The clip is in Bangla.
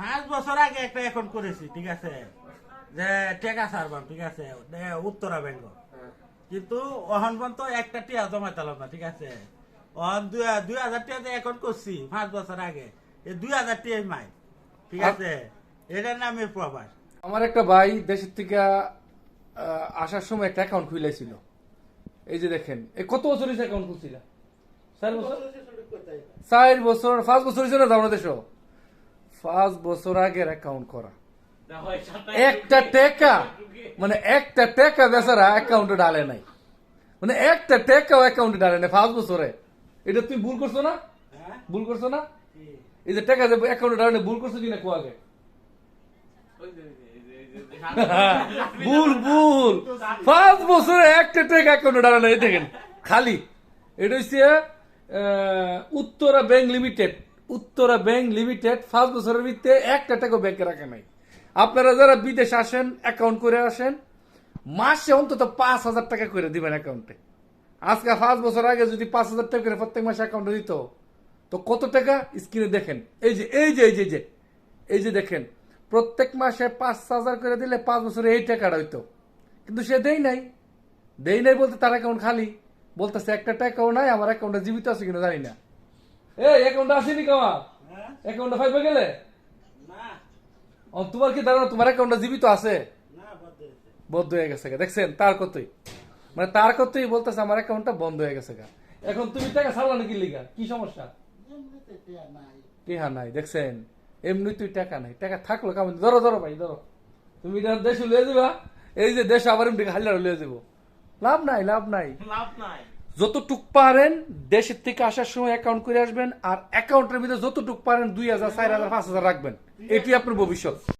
পাঁচ বছর আগে একটা অ্যাকাউন্ট করেছি ঠিক আছে? যে টেকা সারবাম ঠিক আছে? উত্তরা ব্যাংক কিন্তু অহন পর্যন্ত একটা টিয়া জমা চালাম না ঠিক আছে? অহন দুই দুই হাজার টিয়াতে অ্যাকাউন্ট করছি পাঁচ বছর আগে। এই দুই হাজার টিয়াই মাই ঠিক আছে? এটার নামে প্রবাস। আমার একটা ভাই দেশের থেকে আসার সময় একটা অ্যাকাউন্ট খুলেছিল এই যে দেখেন এই কত বছর হয়েছে অ্যাকাউন্ট খুলছিল? চার বছর? চার বছর পাঁচ বছর হয়েছে না যাও দেশ পাঁচ বছর আগের অ্যাকাউন্ট করা। একটা টেকা মানে একটা টেকা বেচারা অ্যাকাউন্টে ডালে নাই। মানে একটা টাকাও অ্যাকাউন্টে ডালে নাই পাঁচ বছরে। এটা তুমি ভুল করছ না? হ্যাঁ? ভুল করছ না? এই যে টাকা যে অ্যাকাউন্টে ডালে ভুল করছ কিনা কো আগে ভুল ভুল। পাঁচ বছরে একটা টাকা অ্যাকাউন্টে ডালে নাই দেখেন। খালি। এটা হচ্ছে Uttara bank limited Uttara bank limited পাঁচ বছরের ভিতরে একটা টাকা ব্যাংকে রাখে নাই। আপনারা যারা বিদেশ আসেন অ্যাকাউন্ট করে আসেন, মাসে অন্তত পাঁচ হাজার টাকা করে দিবেন অ্যাকাউন্টে আজকে পাঁচ বছর আগে যদি পাঁচ হাজার টাকা করে প্রত্যেক মাসে অ্যাকাউন্টে দিত, তো কত টাকা? স্ক্রিনে দেখেন। এই যে এই যে এই যে যে, এই যে দেখেন। প্রত্যেক মাসে পাঁচ হাজার করে দিলে পাঁচ বছরে এই টাকাটা হইতো। কিন্তু সে দেই নাই। দেই নাই বলতে তার অ্যাকাউন্ট খালি। বলতেছে, একটা টাকাও নাই, আমার অ্যাকাউন্টে জীবিত আছে কিনা জানি না। এই অ্যাকাউন্টে আসেনি কামা হ্যাঁ? ফাইভে গেলে? না। তোমার কি ধারণা তোমার জীবিত আছে। বন্ধ হয়ে গেছে। দেখছেন তার কতই? মানে তার কতই বলতেছে আমার অ্যাকাউন্টটা বন্ধ হয়ে গেছে গা। এখন তুমি টাকা ছাড়লা নাকি লিগা? কি সমস্যা? নাই। টিহা নাই দেখছেন? এমনি তুই টাকা নাই। টাকা থাকল কেমন? ধরো ধরো ভাই ধরো। তুমি এটা দেশে লিয়ে যাবা এই যে দেশ আবার এমনি লয়ে যাব। লাভ নাই লাভ নাই। লাভ নাই। যতটুক পারেন দেশের থেকে আসার সময় অ্যাকাউন্ট করে আসবেন, আর অ্যাকাউন্টের ভিতরে যতটুক পারেন দুই হাজার, চার হাজার, পাঁচ হাজার রাখবেন। এটি আপনার ভবিষ্যৎ।